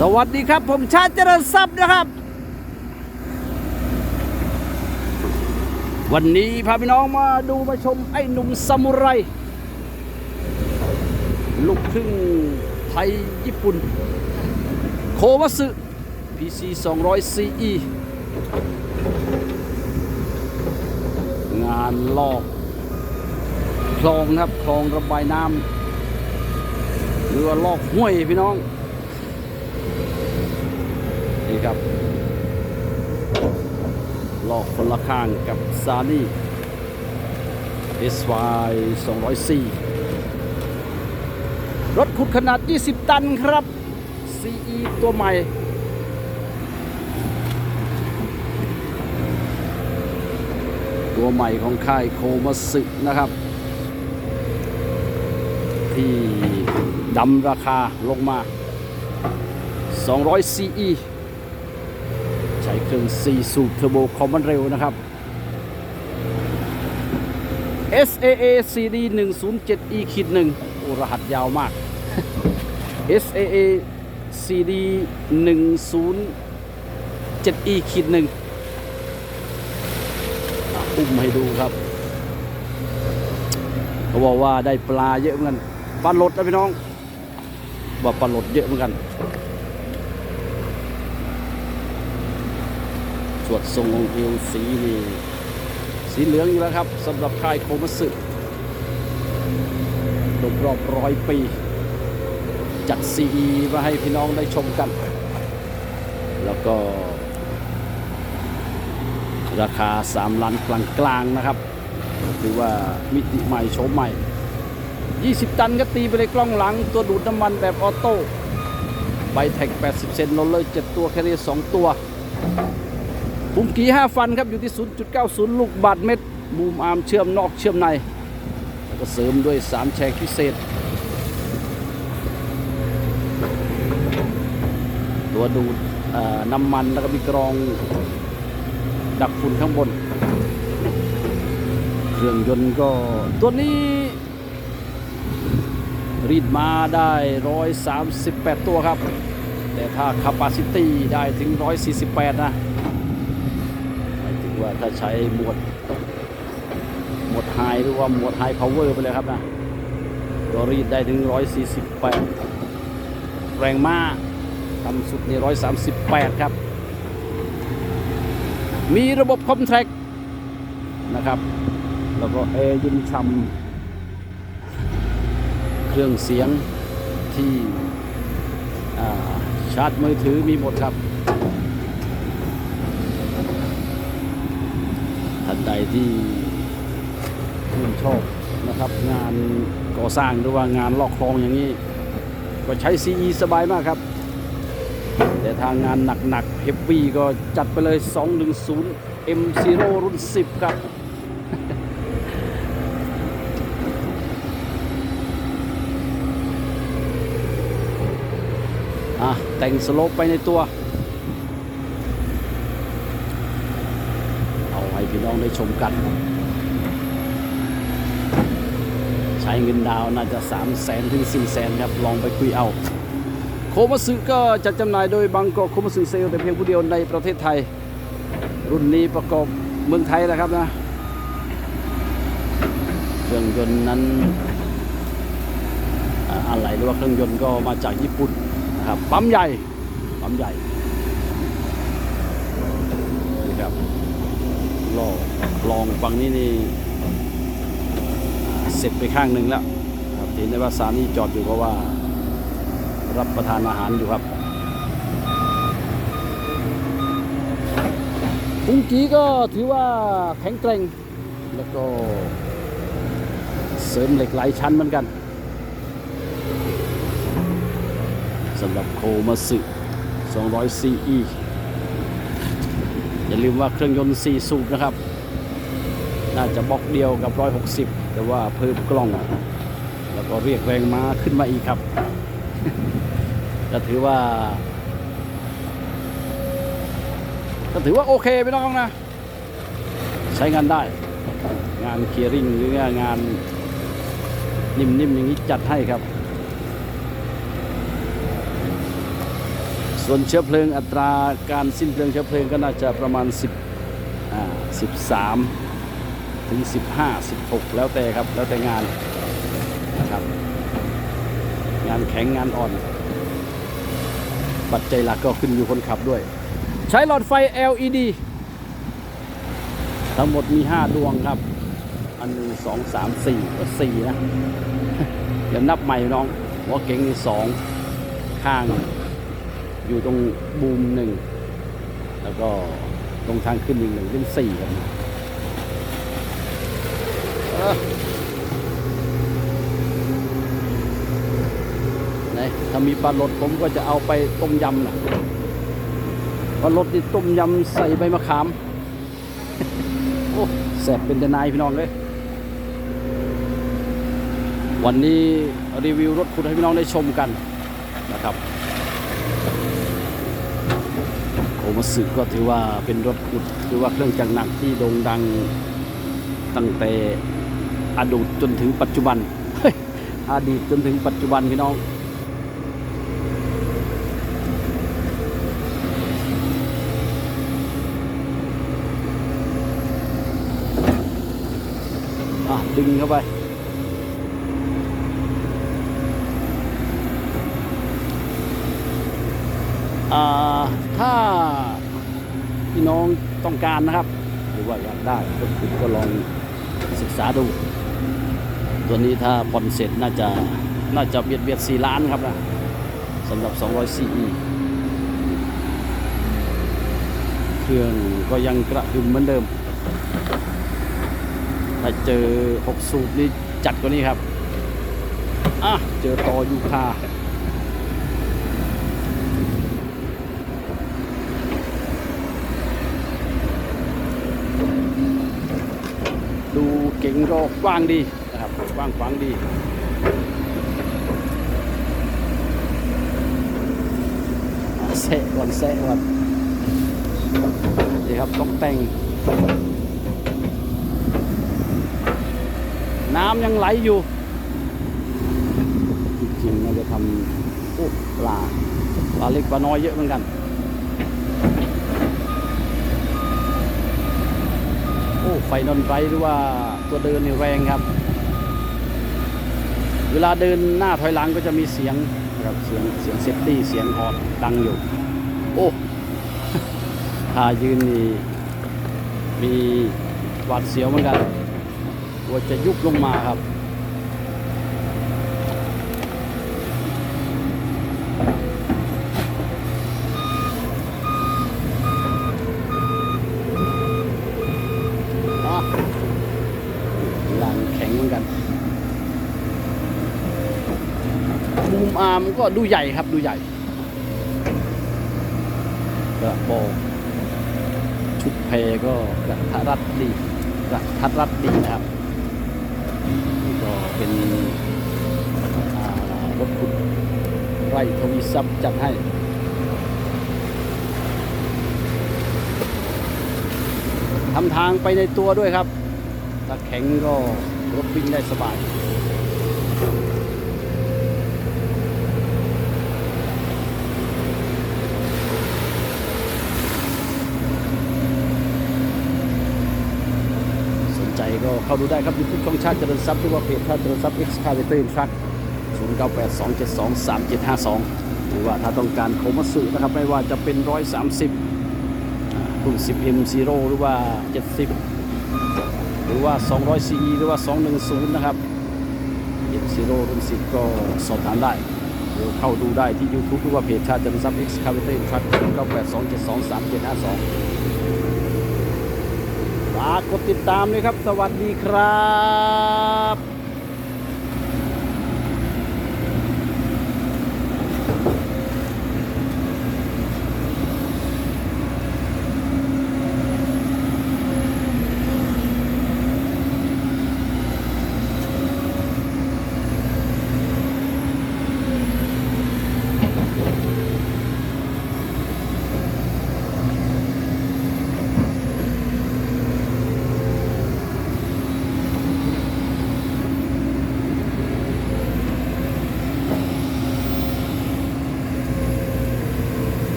สวัสดีครับ ผมชาติเจริญทรัพย์นะครับ วันนี้พาพี่น้องมาดูมาชมไอ้หนุ่มซามูไรลูกครึ่งไทยญี่ปุ่น โคมัสึ PC 200 CE งานลอกคลองนะครับคลองระบายน้ำหรือลอกห้วยพี่น้อง นี่ครับลอกคนละข้างกับซานี่ SY 204รถขุดขนาด 20 ตันครับ CE ตัวใหม่ ตัวใหม่ของค่ายโคมาสึนะครับ ที่ดำราคาลงมา 200 CE ใช้เครื่อง 4 สูบเทอร์โบคอมมันเร็วนะครับ SAA CD 107 E ขีด1โอ้รหัสยาวมาก SAA CD 107 E ขีด1อะอุ้มให้ดูครับเขาบอกว่าได้ปลาเยอะเหมือนกันปลาหลดนะพี่น้อง ว่าปลาหลดเยอะเหมือนกัน สวดทรงองค์เอวสีนี่สีเหลืองอยู่แล้วครับสำหรับค่ายโคมัสึครบรอบร้อยปี จัดซีมาให้พี่น้องได้ชมกัน แล้วก็ ราคา 3 ล้านกลางๆนะครับถือว่ามิติใหม่โฉมใหม่ 20 ตันก็ตีไปเลยกล้องหลัง ตัวดูดน้ำมันแบบออโต้ ใบแท็ก 80 เซนโรลเลอร์ 7 ตัว แคเรียร์2ตัว ปุ่มกี่5ฟันครับอยู่ที่ 0.90 ลูกบาทเม็ดบูมอาร์มเชื่อมนอกเชื่อมใน แล้วก็เสริมด้วย 3 แฉกพิเศษ ตัวดูดน้ำมันแล้วก็มีกรองดักฝุ่นข้างบน เครื่องยนต์ก็ตัวนี้รีดมาได้ 138 ตัวครับ แต่ถ้า capacity ได้ถึง 148 นะ ว่าถ้าใช้หมวดหมวดไฮหรือว่าหมวดไฮพาวเวอร์ไปเลยครับนะก็รีดได้ถึง 148 แรงม้าต่ำสุดใน138 ครับ มีระบบคอมแทรคนะครับ แล้วก็แอร์เยินช่ำเครื่องเสียงที่ชาร์จมือถือมีหมดครับ ท่าน ใดที่ชื่นชอบนะครับ งานก่อสร้างหรือว่างานลอกคลองอย่างนี้ ก็ใช้ CE สบายมากครับ แต่ทางงานหนักๆเฮฟวี่ก็จัดไปเลย 210 M0 รุ่น 10 ครับอะแต่งสโลปไปในตัว เอาให้ พี่น้องได้ชมกัน ใช้เงินดาวน่าจะ3 0 0แสนถึง4 0 0แสนครับ ลองไปคุยเอา โคมาสึก็จัดจำหน่ายโดยบางกอกโคมาสึเซลแต่เพียงผู้เดียวในประเทศไทย รุ่นนี้ประกอบเมืองไทยแล้วครับนะเครื่องยนต์นั้นอ่าอะไรหรือว่าเครื่องยนต์ก็มาจากญี่ปุ่นนะครับปั๊มใหญ่ปั๊มใหญ่นี่ครับ ลองฝั่งนี้นี่เสร็จไปข้างหนึ่งแล้วครับเห็นได้ว่าสานี่จอดอยู่เพราะว่า รับประทานอาหารอยู่ครับปุงกีก็ถือว่าแข็งแกร่ง แล้วก็ เสริมเหล็กหลายชั้นเหมือนกันสำหรับโคมาสึ200 CE อย่าลืมว่าเครื่องยนต์ 4 สูบนะครับ น่าจะบล็อกเดียวกับ 160 แต่ว่าเพิ่มกล้อง แล้วก็เรียกแรงม้าขึ้นมาอีกครับก็ถือว่าก็ถือว่าโอเคพี่น้องนะ ใช้งานได้ งานเคลียร์ริงหรืองานนิ่มๆอย่างนี้จัดให้ครับ ส่วนเชื้อเพลิงอัตราการสิ้นเปลืองเชื้อเพลิงก็น่าจะประมาณ 10อ่า13 ถึง 15 16 แล้วแต่ครับ แล้วแต่งานนะครับ งานแข็งงานอ่อน ปัจจัยหลักก็ขึ้นอยู่คนขับด้วย ใช้หลอดไฟ LED ทั้งหมดมี 5 ดวงครับ อันหนึ่งสองสามสี่ก็สี่นะเดี๋ยวนับใหม่น้องหัวเก๋งมีสองข้าง อยู่ตรงบูมหนึ่งแล้วก็ตรงทางขึ้นอีกหนึ่งเป็นสี่ครับ ไหนถ้ามีปลาลดผมก็จะเอาไปต้มยำนะปลาลดนี่ต้มยำใส่ใบมะขาม โอ้แสบเป็นทนายพี่น้องเลย วันนี้รีวิวรถคุณให้พี่น้องได้ชมกันนะครับโอมาสึก็ถือว่าเป็นรถขุด หรือว่าเครื่องจักรหนักที่โด่งดังตั้งแต่ อดีตจนถึงปัจจุบันเฮ้ยอดีตจนถึงปัจจุบันพี่น้องดึงเข้าไป ถ้าพี่น้องต้องการนะครับ หรือว่าอยากได้ก็คุณก็ลองศึกษาดู ตัวนี้ถ้าผ่อนเสร็จน่าจะน่าจะเบียดเบียดสี่ล้านครับนะสำหรับ200 CE เครื่องก็ยังกระหึ่มเหมือนเดิม ถ้าเจอ 6 สูบนี่จัดกว่านี้ครับ อะ เจอต่อยูคาดูเก่งก็กว้างดี กว้างขวางดีอะเซะก่อนเซะก่อนนี่ครับต้องแต่ง น้ำยังไหลอยู่ จริงๆเราจะทำโอ้ปลาปลาเล็กปลาน้อยเยอะเหมือนกันโอ้ไฟนอนไรหรือว่าตัวเดินนี่แรงครับ เวลาเดินหน้าถอยหลังก็จะมีเสียงครับเสียงเสียงเซฟตี้เสียงฮอร์นดังอยู่ โอ้ถ้ายืนนี่มีหวาดเสียวเหมือนกันกลัวจะยุบลงมาครับ อ๋อหลังแข็งเหมือนกัน บูมอาร์มก็ดูใหญ่ครับดูใหญ่กระบอกชุดเพก็กระทัดรัดดีกระทัดรัดดีนะครับนี่ก็เป็นอ่ารถขุดไร่ทวีซับจัดให้ทำทางไปในตัวด้วยครับถ้าแข็งก็รถวิ่งได้สบาย สนใจ ก็เข้าดูได้ครับยูทูบช่องชาติเจริญทรัพย์หรือว่าเพจชาติเจริญทรัพย์ X c a v a t o r Truck 0 9 8 2 7 2 3 7 5 2หรือว่าถ้าต้องการโคมัสึนะครับไม่ว่าจะเป็น130อ่ารุ่น 10M Zero หรือว่า70หรือว่า200 CE หรือว่า210นะครับ M Zero รุ่น10ก็สอบถามได้หรือเข้าดูได้ที่ YouTube หรือว่าเพจชาติเจริญทรัพย์ X c a v a t o r Truck 0 9 8 2 7 2 3 7 5 2 ฝากกดติดตามด้วยครับ สวัสดีครับ